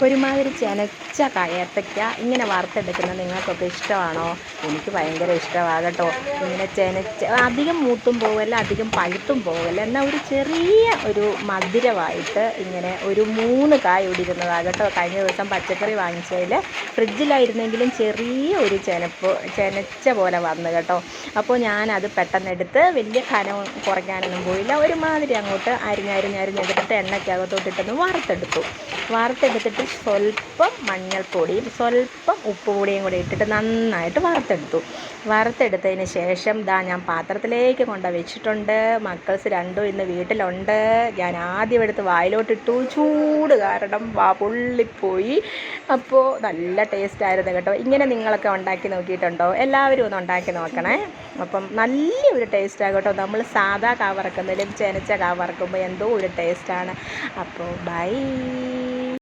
ഒരുമാതിരി ചെനച്ച കയത്തയ്ക്ക ഇങ്ങനെ വറുത്തെടുക്കുന്നത് നിങ്ങൾക്കൊക്കെ ഇഷ്ടമാണോ? എനിക്ക് ഭയങ്കര ഇഷ്ടമാണ് കേട്ടോ ഇങ്ങനെ ചെനച്ച അധികം മൂത്തും പോകല്ല അധികം പഴുത്തും പോകല്ല എന്നാൽ ഒരു ചെറിയ ഒരു മധുരമായിട്ട് ഇങ്ങനെ ഒരു മൂന്ന് കായ കേട്ടോ കഴിഞ്ഞ ദിവസം പച്ചക്കറി വാങ്ങിച്ചതിൽ ഫ്രിഡ്ജിലായിരുന്നെങ്കിലും ചെറിയ ഒരു ചെനപ്പ് ചെനച്ച പോലെ വന്നു കേട്ടോ. അപ്പോൾ ഞാനത് പെട്ടെന്നെടുത്ത് വലിയ കനം കുറയ്ക്കാനൊന്നും പോയില്ല. ഒരുമാതിരി അങ്ങോട്ട് അരിഞ്ഞരിഞ്ഞരിഞ്ഞെടുത്തിട്ട് എണ്ണയ്ക്കകത്തോട്ടിട്ടൊന്ന് വറുത്തെടുത്തു. വറുത്തെടുത്തിട്ട് സ്വല്പം മഞ്ഞൾപ്പൊടിയും സ്വല്പം ഉപ്പുപൊടിയും കൂടി ഇട്ടിട്ട് നന്നായിട്ട് വറുത്തെടുത്തു. വറുത്തെടുത്തതിന് ശേഷം ദാ ഞാൻ പാത്രത്തിലേക്ക് കൊണ്ട് വെച്ചിട്ടുണ്ട്. മക്കൾസ് രണ്ടും ഇന്ന് വീട്ടിലുണ്ട്. ഞാൻ ആദ്യം എടുത്ത് വായിലോട്ടിട്ടു. ചൂട് കാരണം വാ പൊള്ളിപ്പോയി. അപ്പോൾ നല്ല ടേസ്റ്റ് ആയിരുന്നു കേട്ടോ. ഇങ്ങനെ നിങ്ങളൊക്കെ ഉണ്ടാക്കി നോക്കിയിട്ടുണ്ടോ? എല്ലാവരും ഒന്ന് ഉണ്ടാക്കി നോക്കണേ. അപ്പം നല്ലൊരു ടേസ്റ്റാണ് കേട്ടോ. നമ്മൾ സാധാ കാ വറക്കുന്നതിലും ചെനച്ച കാ വറക്കുമ്പോൾ എന്തോ ഒരു ടേസ്റ്റാണ്. അപ്പോൾ ബൈ.